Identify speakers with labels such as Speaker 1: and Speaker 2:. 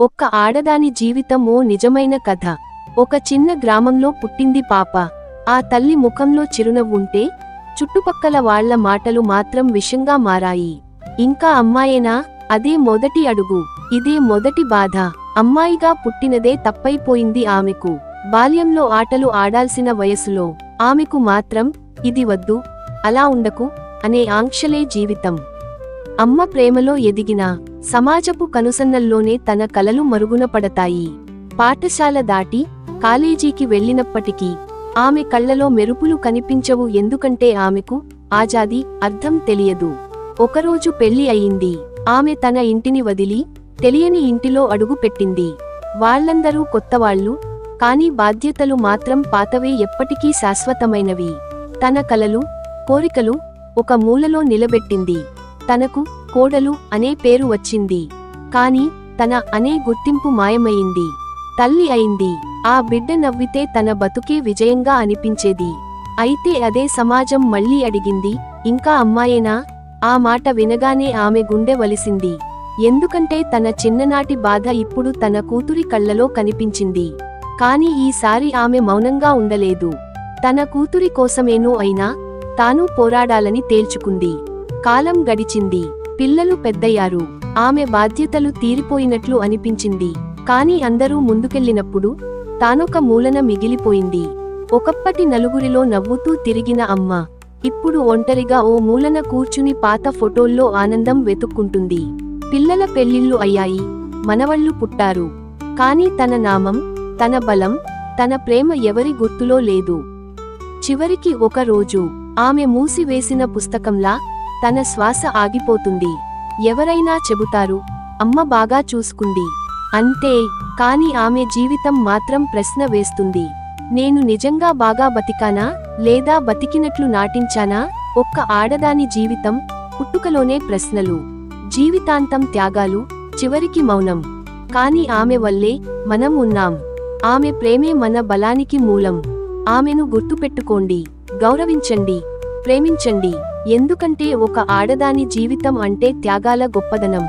Speaker 1: ఒక్క ఆడదాని జీవితం ఓ నిజమైన కథ. ఒక చిన్న గ్రామంలో పుట్టింది పాప. ఆ తల్లి ముఖంలో చిరునవ్వుంటే చుట్టుపక్కల వాళ్ళ మాటలు మాత్రం విషంగా మారాయి. ఇంకా అమ్మాయేనా? అదే మొదటి అడుగు. ఇదే మొదటి బాధ. అమ్మాయిగా పుట్టినదే తప్పైపోయింది ఆమెకు. బాల్యంలో ఆటలు ఆడాల్సిన వయసులో ఆమెకు మాత్రం ఇది వద్దు అలా ఉండకు అనే ఆంక్షలే జీవితం. అమ్మ ప్రేమలో ఎదిగిన సమాజపు కనుసన్నల్లోనే తన కలలు మరుగున పడతాయి. పాఠశాల దాటి కాలేజీకి వెళ్ళినప్పటికీ ఆమె కళ్ళలో మెరుపులు కనిపించవు ఎందుకంటే ఆమెకు ఆజాది అర్థం తెలియదు. ఒకరోజు పెళ్ళి అయింది. ఆమె తన ఇంటిని వదిలి తెలియని ఇంటిలో అడుగుపెట్టింది వాళ్ళందరూ వాళ్ళందరూ కొత్తవాళ్ళు కాని బాధ్యతలు మాత్రం పాతవే ఎప్పటికీ శాశ్వతమైనవి. తన కలలు కోరికలు ఒక మూలలో నిలబెట్టింది. తనకు కోడలు అనే పేరు వచ్చింది. కాని తన అనే గుర్తింపు మాయమయింది తల్లి అయింది. ఆ బిడ్డ నవ్వితే తన బతుకే విజయంగా అనిపించేది. అయితే అదే సమాజం మళ్ళీ అడిగింది ఇంకా అమ్మాయేనా? ఆ మాట వినగానే ఆమె గుండె వలిసింది. ఎందుకంటే తన చిన్ననాటి బాధ ఇప్పుడు తన కూతురి కళ్ళలో కనిపించింది. కాని ఈసారి ఆమె మౌనంగా ఉండలేదు. తన కూతురి కోసమేనో అయినా తాను పోరాడాలని తేల్చుకుంది. కాలం గడిచింది. పిల్లలు పెద్దయ్యారు. ఆమె బాధ్యతలు తీరిపోయినట్లు అనిపించింది. కాని అందరూ ముందుకెళ్ళినప్పుడు తానొక మూలన మిగిలిపోయింది. ఒకప్పటి నలుగురిలో నవ్వుతూ తిరిగిన అమ్మ. ఇప్పుడు ఒంటరిగా ఓ మూలన కూర్చుని పాత ఫోటోల్లో ఆనందం వెతుక్కుంటుంది. పిల్లల పెళ్ళిళ్ళు అయ్యాయి. మనవళ్ళు పుట్టారు. కాని తన నామం తన బలం తన ప్రేమ ఎవరి గుర్తులో లేదు. చివరికి ఒక రోజు ఆమె మూసివేసిన పుస్తకంలా తన శ్వాస ఆగిపోతుంది. ఎవరైనా చెబుతారు అమ్మ బాగా చూసుకుంది. అంతే కాని ఆమె జీవితం మాత్రం ప్రశ్న వేస్తుంది. నేను నిజంగా బాగా బతికానా లేదా బతికినట్లు నాటించానా? ఒక్క ఆడదాని జీవితం పుట్టుకలోనే ప్రశ్నలు. జీవితాంతం త్యాగాలు చివరికి మౌనం. కాని ఆమె వల్లే మనం ఉన్నాం. ఆమె ప్రేమే మన బలానికి మూలం. ఆమెను గుర్తుపెట్టుకోండి గౌరవించండి ప్రేమించండి. ఎందుకంటే ఒక ఆడదాని జీవితం అంటే త్యాగాల గొప్పదనం.